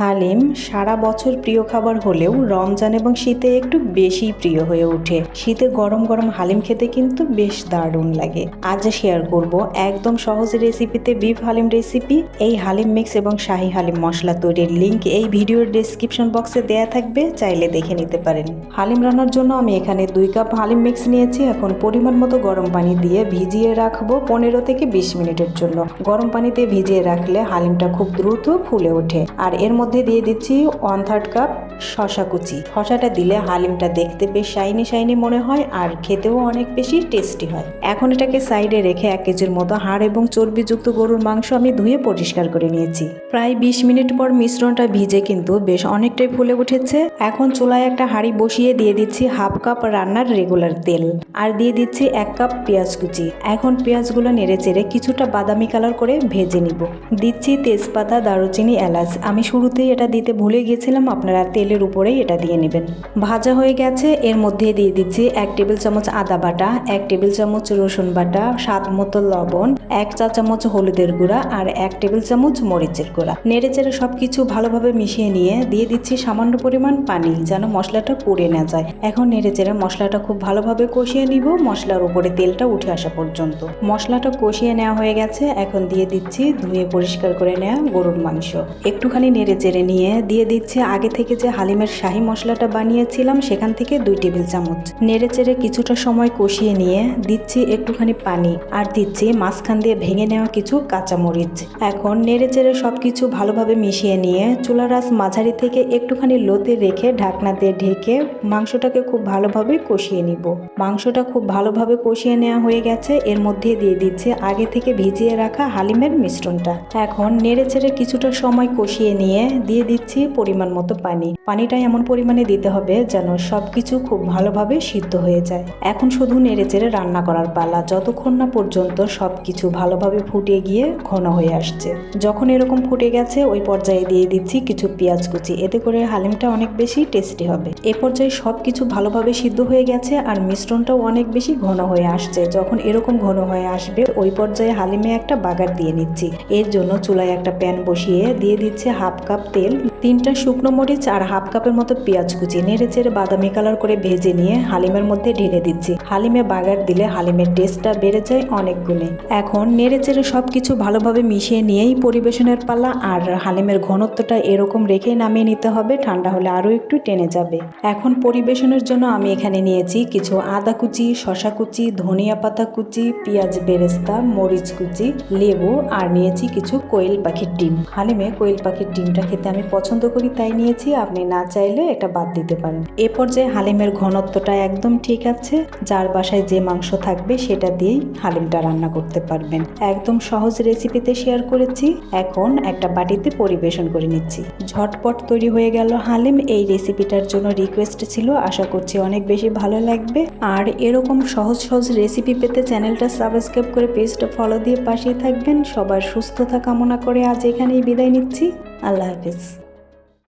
হালিম সারা বছর প্রিয় খাবার হলেও রমজান এবং শীতে একটু বেশি প্রিয় হয়ে ওঠে। শীতে গরম গরম হালিম খেতে কিন্তু বেশ দারুণ লাগে। আজ শেয়ার করব, একদম সহজ রেসিপিতে বিফ হালিম রেসিপি এই হালিম মিক্স এবং শাহি হালিম মশলা তৈরির লিংক এই ভিডিওর ডেসক্রিপশন বক্সে দেয়া থাকবে, চাইলে দেখে নিতে পারেন। হালিম রান্নার জন্য আমি এখানে দুই কাপ হালিম মিক্স নিয়েছি। এখন পরিমাণ মতো গরম পানি দিয়ে ভিজিয়ে রাখব পনেরো থেকে বিশ মিনিটের জন্য। গরম পানিতে ভিজিয়ে রাখলে হালিমটা খুব দ্রুত ফুলে ওঠে। আর এর মধ্যে দিয়ে দিচ্ছি ওয়ান থার্ড কাপ শশা কুচি। শশাটা দিলে হালিমটা দেখতে বেশ শাইনি শাইনি মনে হয় আর খেতেও অনেক বেশি টেস্টি হয়। এখন এটাকে সাইডে রেখে এক কেজির মতো হাড় এবং চর্বিযুক্ত গরুর মাংস আমি ধুয়ে পরিষ্কার করে নিয়েছি। প্রায় বিশ মিনিট পর মিশ্রণটা ভিজে কিন্তু বেশ অনেকটাই ফুলে উঠেছে। এখন চুলায় একটা হাঁড়ি বসিয়ে দিয়ে দিচ্ছি হাফ কাপ রান্নার রেগুলার তেল। আর দিয়ে দিচ্ছি এক কাপ পেঁয়াজ কুচি। এখন পেঁয়াজগুলো নেড়ে চেড়ে কিছুটা বাদামি কালার করে ভেজে নিব। দিচ্ছি তেজপাতা, দারুচিনি, এলাচ। আমি শুরুতেই এটা দিতে ভুলে গিয়েছিলাম, আপনারা তেলের উপরেই এটা দিয়ে নেবেন। ভাজা হয়ে গেছে, এর মধ্যে দিয়ে দিচ্ছি এক টেবিল চামচ আদা বাটা, এক টেবিল চামচ রসুন বাটা, স্বাদ মতো লবণ, এক চা চামচ হলুদের গুঁড়া আর এক টেবিল চামচ মরিচের গুঁড়া। নেড়ে চেড়ে সব কিছু ভালোভাবে মিশিয়ে নিয়ে দিয়ে দিচ্ছি সামান্য পরিমাণ পানি যেন মশলাটা পুড়ে না যায়। এখন নেড়ে চেড়ে মশলাটা খুব ভালোভাবে কষিয়ে নিব, মশলার উপরে তেলটা উঠে আসা পর্যন্ত। মশলাটা কষিয়ে নেওয়া হয়ে গেছে, এখন দিয়ে দিচ্ছি ধুয়ে পরিষ্কার করে নেওয়া গরুর মাংস। একটুখানি নেড়ে চেড়ে নিয়ে দিয়ে দিচ্ছি। আগে থেকে যে হালিমের শাহি মশলাটা বানিয়েছিলাম, সেখান থেকে দুই টেবিল চামচ। নেড়ে চেড়ে কিছুটা সময় কষিয়ে নিয়ে দিচ্ছি একটুখানি পানি আর দিচ্ছি মাঝখান দিয়ে ভেঙে নেওয়া কিছু কাঁচামরিচ। এখন নেড়ে চেড়ে সব কিছু ভালোভাবে মিশিয়ে নিয়ে চুলার আঁচ মাঝারি থেকে একটুখানি লোতে রেখে ঢাকনা দিয়ে ঢেকে মাংসটাকে খুব ভালোভাবে কষিয়ে নিব। মাংসটা খুব ভালোভাবে কষিয়ে নেওয়া হয়ে গেছে। এর মধ্যে দিয়ে দিচ্ছে আগে থেকে ভিজিয়ে রাখা হালিমের মিশ্রণটা। এখন নেড়ে চেড়ে কিছুটা সময় কষিয়ে নিয়ে দিয়ে দিচ্ছি পরিমাণ মতো পানি। পানিটা এমন পরিমাণে দিতে হবে যেন সব কিছু খুব ভালোভাবে সিদ্ধ হয়ে যায়। এখন শুধু নেড়ে চেড়ে রান্না করার পালা। যতক্ষণ না পর্যন্ত সব কিছু ভালোভাবে ফুটে গিয়ে ঘন হয়ে আসছে। যখন এরকম ফুটে গেছে, ওই পর্যায়ে দিয়ে দিচ্ছি কিছু পেঁয়াজ কুচি। এতে করে হালিমটা অনেক বেশি টেস্টি হবে। এ পর্যায়ে সব কিছু ভালোভাবে সিদ্ধ হয়ে গেছে আর মিশ্রণটাও অনেক বেশি ঘন হয়ে আসছে। যখন এরকম ঘন হয়ে আসবে, ওই পর্যায়ে হালিমে একটা বাগার দিয়ে নিচ্ছি। এর জন্য চুলায় একটা প্যান বসিয়ে দিয়ে দিচ্ছে হাফ কাপ তেল, তিনটা শুকনো মরিচ আর হাফ কাপের মতো পেঁয়াজ কুচি, নেড়ে চেড়ে বাদামি কালার করে ভেজে নিয়ে হালিমের মধ্যে ঢেলে দিচ্ছি। হালিমে বাগার দিলে হালিমের টেস্টটা বেড়ে যায় অনেক গুণে। এখন নেড়ে চেড়ে সব কিছু ভালোভাবে মিশিয়ে নিয়েই পরিবেশনের পালা আর হালিমের ঘনত্বটা এরকম রেখেই নামিয়ে নিতে হবে, ঠান্ডা হলে আরও একটু টেনে যাবে। এখন পরিবেশনের জন্য আমি এখানে নিয়েছি কিছু আদা কুচি শশা কুচি, ধনিয়া পাতা কুচি, পেঁয়াজ বেরেস্তা, মরিচ কুচি, লেবু আর নিয়েছি কিছু কোয়েল পাখির ডিম। হালিমে কোয়েল পাখির ডিমটা খেতে আমি পছন্দ করি, তাই নিয়েছি। আপনি না চাইলে এটা বাদ দিতে পারেন। এ পর্যায়ে হালিমের ঘনত্বটা একদম ঠিক আছে। যার বাসায় যে মাংস থাকবে, সেটা দিয়েই হালিমটা রান্না করতে পারবেন। একদম সহজ রেসিপিতে শেয়ার করেছি। এখন একটা বাটিতে পরিবেশন করে নিচ্ছি। ঝটপট তৈরি হয়ে গেল হালিম। এই রেসিপিটার জন্য রিকোয়েস্ট ছিল, আশা করছি অনেক বেশি ভালো লাগবে। আর এরকম সহজ সহজ রেসিপি পেতে চ্যানেলটা সাবস্ক্রাইব করে পেজটা ফলো দিয়ে পাশে থাকবেন। সবার সুস্থতা কামনা করে আজ এখানেই বিদায় নিচ্ছি। আল্লাহ হাফিজ।